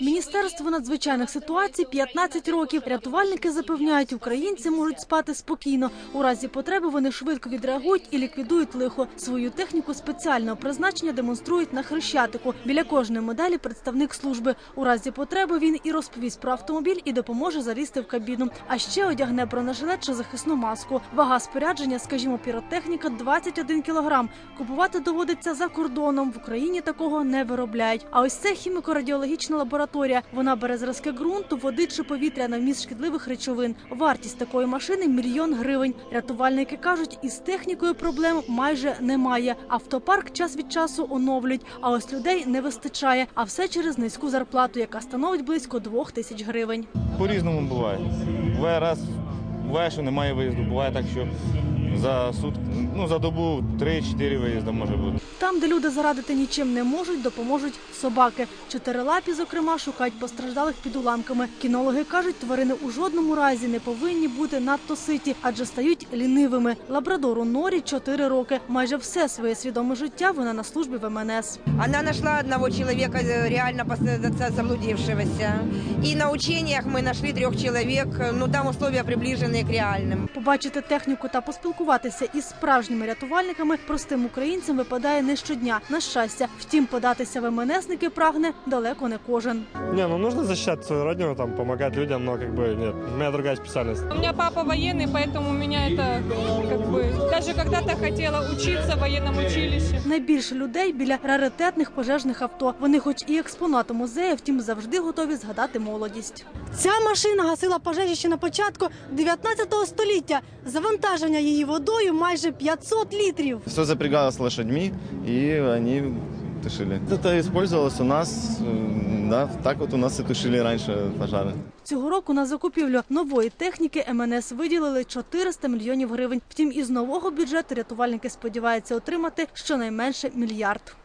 Міністерство надзвичайних ситуацій 15 років. Рятувальники запевняють, українці можуть спати спокійно. У разі потреби вони швидко відреагують і ліквідують лихо. Свою техніку спеціального призначення демонструють на хрещатику. Біля кожної моделі представник служби. У разі потреби він і розповість про автомобіль і допоможе залізти в кабіну. А ще одягне бронежилет чи захисну маску. Вага спорядження, скажімо, піротехніка 21 кілограм. Купувати доводиться за кордоном. В Україні такого не виробляють. А ось це хіміко-радіологічна лабораторія. Вона бере зразки ґрунту, води чи повітря на вміст шкідливих речовин. Вартість такої машини мільйон гривень. Рятувальники кажуть, із технікою проблем майже немає. Автопарк час від часу оновлюють, а ось людей не вистачає. А все через низьку зарплату, яка становить близько двох тисяч гривень. По-різному буває. Буває раз, буває, що немає виїзду, буває так, що за суд, ну за добу 3-4 виїзди може бути. Там, де люди зарадити нічим не можуть, допоможуть собаки. Чотирилапі, зокрема, шукають постраждалих під уламками. Кінологи кажуть, тварини у жодному разі не повинні бути надто ситі, адже стають лінивими. Лабрадору Норі 4 роки. Майже все своє свідоме життя вона на службі в МНС. Она нашла одного человека, э, реально пос- заблудившегося. И на учениях мы нашли трех человек, ну там условия приближенные к реальным. Побачити техніку та поспілкуватися із справжніми рятувальниками простим українцям випадає не щодня. На щастя, втім, податися в МНСники прагне далеко не кожен. Не, ну нужно защищать свою родину, там, помогать людям, но как бы нет, у меня другая специальность. У меня папа военный, поэтому у меня это как бы даже когда-то хотела учиться в военном училище. Найбільше людей біля раритетних пожежних авто. Вони, хоч і експонати музею, втім завжди готові згадати молодість. Ця машина гасила пожежі ще на початку 19 століття. Завантаження її водою майже 500 літрів. Все запрягалось лошадьми, и они тушили. Это использовалось у нас, э, да, так вот у нас и тушили раньше пожары. Цього року на закупівлю нової техніки МНС виділили 400 мільйонів гривень. Втім, із нового бюджету рятувальники сподіваються отримати щонайменше мільярд.